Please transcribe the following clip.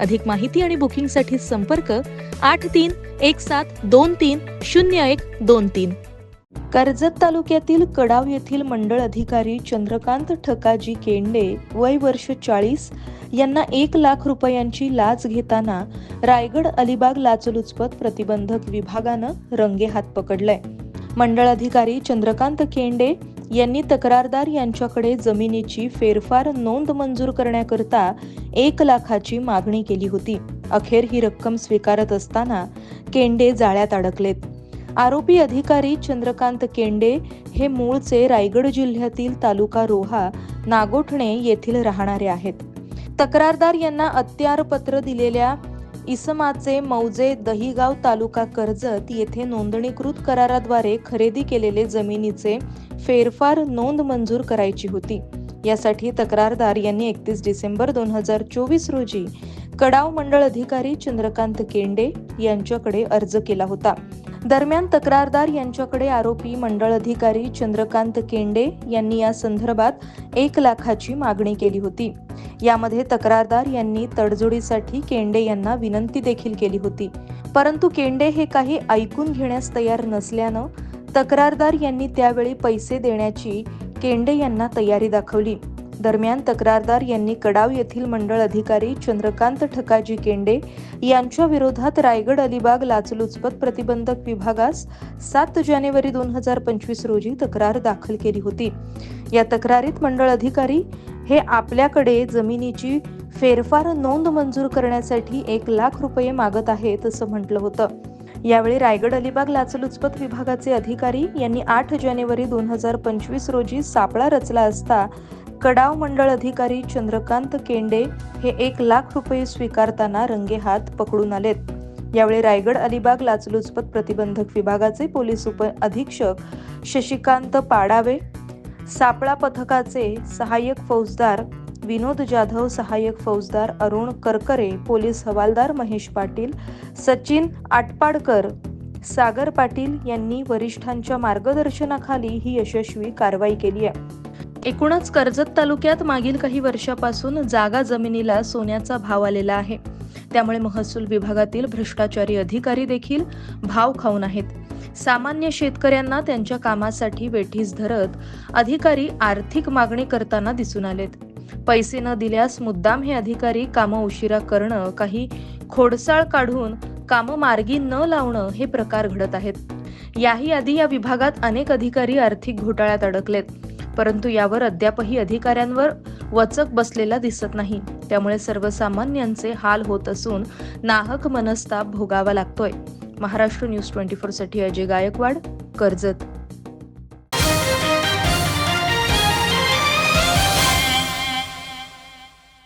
अधिक माहिती आणि बुकिंगसाठी संपर्क आठ तीन एक सात दोन तीन शून्य एक दोन तीन. कर्जत तालुक्यातील कडाव येथील मंडळ अधिकारी चंद्रकांत ठकाजी केंडे वय वर्ष चाळीस यांना एक लाख रुपयांची लाच घेताना रायगड अलिबाग लाचलुचपत प्रतिबंधक विभागानं रंगेहात पकडलंय. मंडळ अधिकारी चंद्रकांत केंडे यांनी तक्रारदार यांच्याकडे जमिनीची फेरफार नोंद मंजूर करण्याकरता एक लाखाची मागणी केली होती. अखेर ही रक्कम स्वीकारत असताना केंडे जाळ्यात अडकलेत. आरोपी अधिकारी चंद्रकांत केंडे हे मूळचे रायगड जिल्ह्यातील तालुका रोहा नागोठणे येथील राहणारे आहेत. तक्रारदार यांना अत्यारपत्र दिलेल्या इसमाचे मौजे दहिगाव तालुका कर्जत येथे नोंदणीकृत कराराद्वारे खरेदी केलेले जमिनीचे फेरफार नोंद मंजूर करायची होती. यासाठी तक्रारदार यांनी एकतीस डिसेंबर दोन हजार चोवीस रोजी कडाव मंडळ अधिकारी चंद्रकांत केंडे यांच्याकडे अर्ज केला होता. दरम्यान तक्रारदार यांच्याकडे आरोपी मंडळ अधिकारी चंद्रकांत केंडे यांनी या संदर्भात एक लाखाची मागणी केली होती. यामध्ये तक्रारदार यांनी तडजोडीसाठी केंडे यांना विनंती देखील केली होती. परंतु केंडे हे काही ऐकून घेण्यास तयार नसल्यानं तक्रारदार यांनी त्यावेळी पैसे देण्याची केंडे यांना तयारी दाखवली. दरम्यान तक्रारदार यांनी कडाव येथील मंडळ अधिकारी चंद्रकांत ठकाजी केंडे यांच्या विरोधात रायगड अलिबाग लाचलुचपत प्रतिबंधक विभागास सात जानेवारी दोन हजार पंचवीस रोजी तक्रार दाखल केली होती. या तक्रारीत मंडळ अधिकारी हे आपल्याकडे जमिनीची फेरफार नोंद मंजूर करण्यासाठी एक लाख रुपये मागत आहेत असं म्हटलं होतं. यावेळी रायगड अलिबाग लाचलुचपत विभागाचे अधिकारी यांनी आठ जानेवारी दोन हजार पंचवीस रोजी सापळा रचला असता कडाव मंडळ अधिकारी चंद्रकांत केंडे हे एक लाख रुपये स्वीकारताना रंगेहात पकडून आलेत. यावेळी रायगड अलिबाग लाचलुचपत प्रतिबंधक विभागाचे पोलीस उप अधीक्षक शशिकांत पाडावे सापळा पथकाचे सहाय्यक फौजदार विनोद जाधव सहाय्यक फौजदार अरुण करकरे पोलीस हवालदार महेश पाटील सचिन आटपाडकर सागर पाटील यांनी वरिष्ठांच्या मार्गदर्शनाखाली ही यशस्वी कारवाई केली आहे. एकूणच कर्जत तालुक्यात मागील काही वर्षापासून जागा जमिनीला सोन्याचा भाव आलेला आहे. त्यामुळे महसूल विभागातील भ्रष्टाचारी अधिकारी देखील भाव खाऊन आहेत. सामान्य शेतकऱ्यांना त्यांच्या कामासाठी वेठीस धरत अधिकारी आर्थिक मागणी करताना दिसून आलेत. पैसे न दिल्यास मुद्दाम हे अधिकारी कामं उशिरा करणं काही खोडसाळ काढून कामं मार्गी न लावणं हे प्रकार घडत आहेत. याही आधी या विभागात अनेक अधिकारी आर्थिक घोटाळ्यात अडकलेत. परंतु यावर अद्यापही अधिकाऱ्यांवर वचक बसलेला दिसत नाही. त्यामुळे सर्वसामान्यांचे हाल होत असून नाहक मनस्ताप भोगावा लागतोय. महाराष्ट्र न्यूज ट्वेंटी फोरसाठी अजय गायकवाड कर्जत.